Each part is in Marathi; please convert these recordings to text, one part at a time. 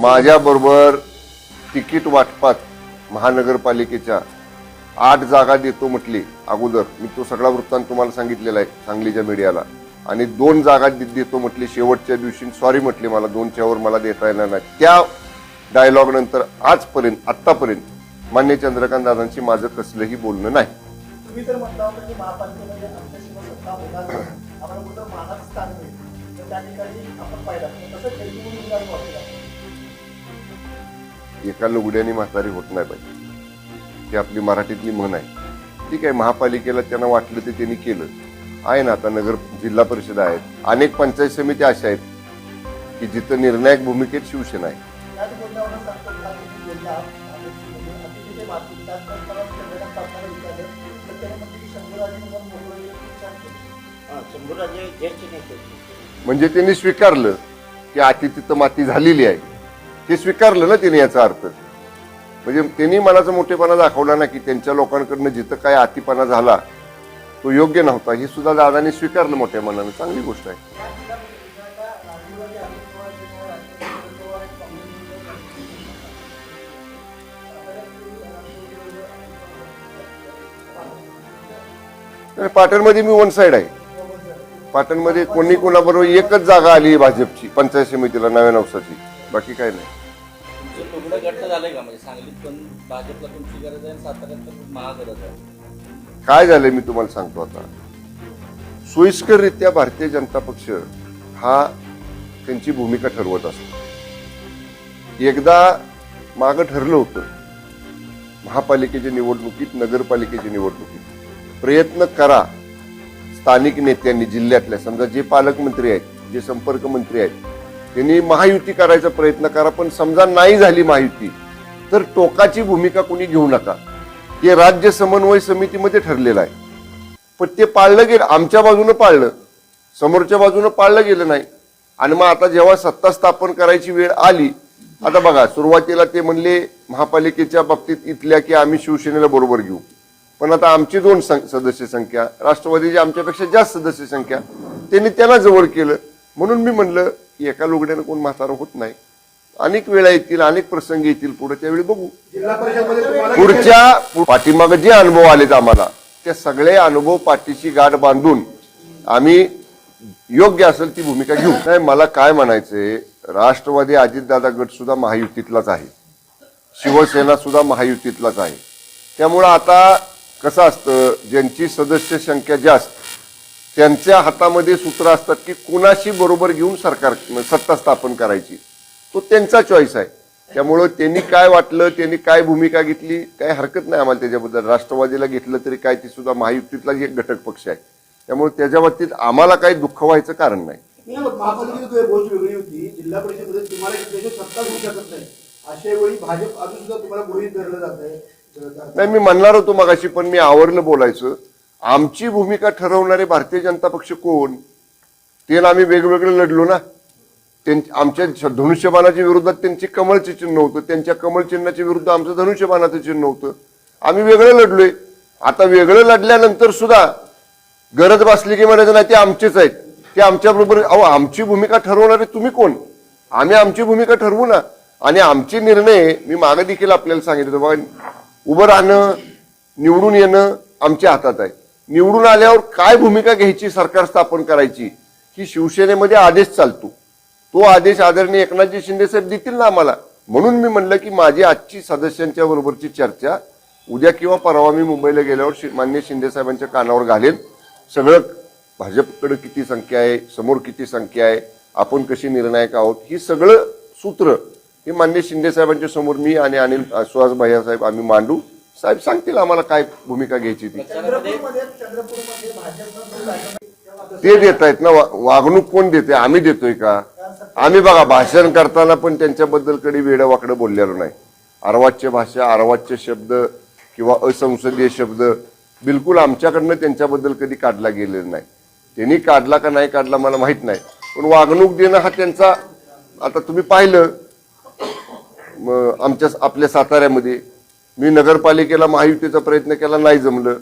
माझ्याबरोबर तिकीट वाटपात महानगरपालिकेच्या आठ जागा देतो म्हटली अगोदर. मी तो सगळा वृत्तांत तुम्हाला सांगितलेला आहे सांगलीच्या मीडियाला. आणि दोन जागा देतो म्हटली शेवटच्या दिवशी. सॉरी म्हटली मला दोनच्यावर मला देता येणार नाही. त्या डायलॉग नंतर आजपर्यंत आतापर्यंत मान्य चंद्रकांत दादांशी माझं कसलंही बोलणं नाही. तुम्ही तर की महापालिकेमध्ये होणार कुठं स्थान मिळेल. त्या ठिकाणी आपण पाहिलं. तसं एका लुगड्याने म्हातारी होत नाही पाहिजे ही आपली मराठीतली म्हण आहे. ठीक आहे महापालिकेला त्यांना वाटलं ते त्यांनी केलं. आहे ना आता नगर जिल्हा परिषद आहेत. अनेक पंचायत समित्या अशा आहेत की जिथं निर्णायक भूमिकेत शिवसेना आहे. म्हणजे त्यांनी स्वीकारलं की आती तिथं माती झालेली आहे. ते स्वीकारलं ना त्यांनी याचा अर्थ. म्हणजे त्यांनी मनाचा मोठेपणा दाखवला ना की त्यांच्या लोकांकडनं जिथं काय अतिपणा झाला तो योग्य नव्हता. हे सुद्धा दादांनी स्वीकारलं मोठ्या मनानं. चांगली गोष्ट आहे. आणि पाटणमध्ये मी वन साईड आहे. पाटणमध्ये कोणी कोणाबरोबर एकच जागा आली भाजपची पंचायत समितीला नव्या नवसाची. बाकी काय नाही. तुमचं घट्ट झालंय का? म्हणजे सांगलीत पण भाजपला तुमची गरज आहे साताऱ्यात पण महागरज आहे. काय झालंय मी तुम्हाला सांगतो आता? सोयीस्कररित्या भारतीय जनता पक्ष हा त्यांची भूमिका ठरवत असतो. एकदा मागं ठरलं होतं महापालिकेच्या निवडणुकीत नगरपालिकेच्या निवडणुकीत. प्रयत्न करा स्थानिक नेत्यांनी जिल्ह्यातल्या समजा जे पालकमंत्री आहेत जे संपर्क मंत्री आहेत त्यांनी महायुती करायचा प्रयत्न करा पण समजा नाही झाली महायुती तर टोकाची भूमिका कोणी घेऊ नका. हे राज्य समन्वय समितीमध्ये ठरलेलं आहे. पण ते पाळलं गेलं आमच्या बाजूनं पाळलं समोरच्या बाजूनं पाळलं गेलं नाही. आणि मग आता जेव्हा सत्ता स्थापन करायची वेळ आली आता बघा सुरुवातीला ते म्हणले महापालिकेच्या बाबतीत इथल्या की आम्ही शिवसेनेला बरोबर घेऊ. पण आता आमची दोन सं- सदस्य संख्या राष्ट्रवादीची आमच्यापेक्षा जास्त सदस्य संख्या त्यांनी त्यांना जवळ केलं. म्हणून मी म्हणलं की एका लुगड्यानं कोण म्हातारं होत नाही. अनेक वेळा येतील अनेक प्रसंग येतील पुढे त्यावेळी बघू. पुढच्या पाठीमागे जे अनुभव आलेत आम्हाला ते सगळे अनुभव पाठीची गाठ बांधून आम्ही योग्य असेल ती भूमिका घेऊ. नाही मला काय म्हणायचंय राष्ट्रवादी अजितदादा गट सुद्धा महायुतीतलाच आहे. शिवसेना सुद्धा महायुतीतलाच आहे. त्यामुळं आता कसं असतं ज्यांची सदस्य संख्या जास्त त्यांच्या हातामध्ये सूत्र असतात की कुणाशी बरोबर घेऊन सरकार सत्ता स्थापन करायची. तो त्यांचा चॉईस आहे. त्यामुळं त्यांनी काय वाटलं त्यांनी काय भूमिका घेतली काय हरकत नाही आम्हाला त्याच्याबद्दल. राष्ट्रवादीला घेतलं तरी काय ती सुद्धा महायुतीतला एक घटक पक्ष आहे. त्यामुळे त्याच्या बाबतीत आम्हाला काही दुःख व्हायचं कारण नाही. नाही, पण महापालिकेची तुझी गोष्ट वेगळी होती. जिल्हा परिषदेमध्ये तुम्हाला त्याची सत्ता होऊ शकत नाही. अशा वेळी भाजप अजून सुद्धा तुम्हाला गृहीत धरलं जात आहे नाही मी म्हणणार होतो मगाशी पण मी आवरलं बोलायचं. आमची भूमिका ठरवणारे भारतीय जनता पक्ष कोण? ते आम्ही वेगवेगळे लढलो ना. त्यांच्या आमच्या धनुष्यबाणाच्या विरोधात त्यांचे कमळचे चिन्ह होतं. त्यांच्या कमळ चिन्हाच्या विरुद्ध आमचं धनुष्यबाणाचं चिन्ह होतं. आम्ही वेगळं लढलोय. आता वेगळं लढल्यानंतर सुद्धा गरज भासली की म्हणायचं नाही ते आमचेच आहेत. ते आमच्या बरोबर अहो आमची भूमिका ठरवणारे तुम्ही कोण? आम्ही आमची भूमिका ठरवू ना. आणि आमचे निर्णय मी मागे देखील आपल्याला सांगितलं बाबा उभं राहणं निवडून येणं आमच्या हातात आहे. निवडून आल्यावर काय भूमिका घ्यायची सरकार स्थापन करायची ही शिवसेनेमध्ये आदेश चालतो. तो आदेश आदरणीय एकनाथजी शिंदे साहेब देतील ना आम्हाला? म्हणून मी म्हणलं की माझी आजची सदस्यांच्या बरोबरची चर्चा उद्या किंवा परवा मी मुंबईला गेल्यावर शि- मान्य शिंदे साहेबांच्या कानावर घालेन. सगळं भाजपकडे किती संख्या आहे समोर किती संख्या आहे आपण कशी निर्णायक आहोत ही सगळं सूत्र हे मान्य शिंदे साहेबांच्या समोर मी आणि अनिल सुहास भैया साहेब आम्ही मांडू. साहेब सांगतील आम्हाला काय भूमिका घ्यायची ती. ते देत आहेत ना वागणूक कोण देते? आम्ही देतोय का? आम्ही बघा भाषण करताना पण त्यांच्याबद्दल कधी वेडं वाकडं बोललेलो नाही. अर्वाच्य भाषा अर्वाच्य शब्द किंवा असंसदीय शब्द बिलकुल आमच्याकडनं त्यांच्याबद्दल कधी काढला गेलेला नाही. त्यांनी काढला का नाही काढला मला माहीत नाही. पण वागणूक देणं हा त्यांचा आता तुम्ही पाहिलं आमच्या आपल्या साताऱ्यामध्ये मी नगरपालिकेला महायुतीचा प्रयत्न केला नाही जमलं.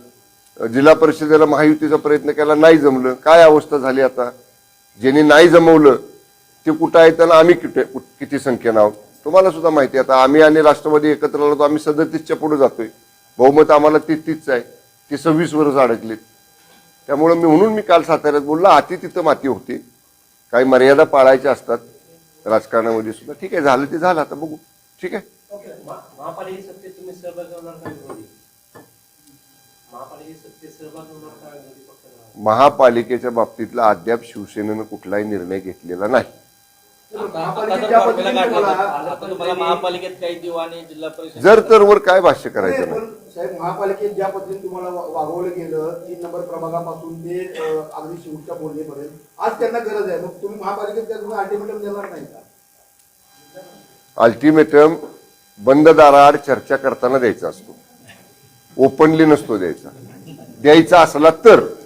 जिल्हा परिषदेला महायुतीचा प्रयत्न केला नाही जमलं. काय अवस्था झाली आता? ज्यांनी नाही जमवलं ते कुठं आहे त्यांना आम्ही किती किती संख्येनं आहोत? तुम्हाला सुद्धा माहिती आहे. आता आम्ही आणि राष्ट्रवादी एकत्र आलो तर आम्ही सदतीसच्या पुढे जातोय. बहुमत आम्हाला तेहतीसच तीच आहे. ते सव्वीस वरच अडकलेत. त्यामुळं मी म्हणून मी काल साताऱ्यात बोललो हाती तिथं माती होती. काही मर्यादा पाळायच्या असतात. राजकारणामध्ये सुद्धा. ठीक आहे झालं ते झालं आता बघू. ठीक आहे? महापालिकेत सत्तेत तुम्ही सहभाग होणार का विरोधी? महापालिकेत सत्तेत सहभाग होणार का विरोधी पक्षाला? महापालिकेच्या बाबतीतला अद्याप शिवसेनेनं कुठलाही निर्णय घेतलेला नाही. महापालिकेत काही देऊ आणि जिल्हा परिषद जर तर वर काय भाष्य करायचं नाही? साहेब महापालिकेत ज्या पद्धतीने तुम्हाला वागवलं गेलं तीन नंबर प्रभागापासून ते अगदी शेवटच्या बोलणेपर्यंत आज त्यांना गरज आहे. मग तुम्ही महापालिकेत त्या तुम्ही अल्टिमेटम देणार नाही का? अल्टिमेटम बंद दाराआड चर्चा करताना द्यायचा असतो. ओपनली नसतो द्यायचा. द्यायचा असला तर.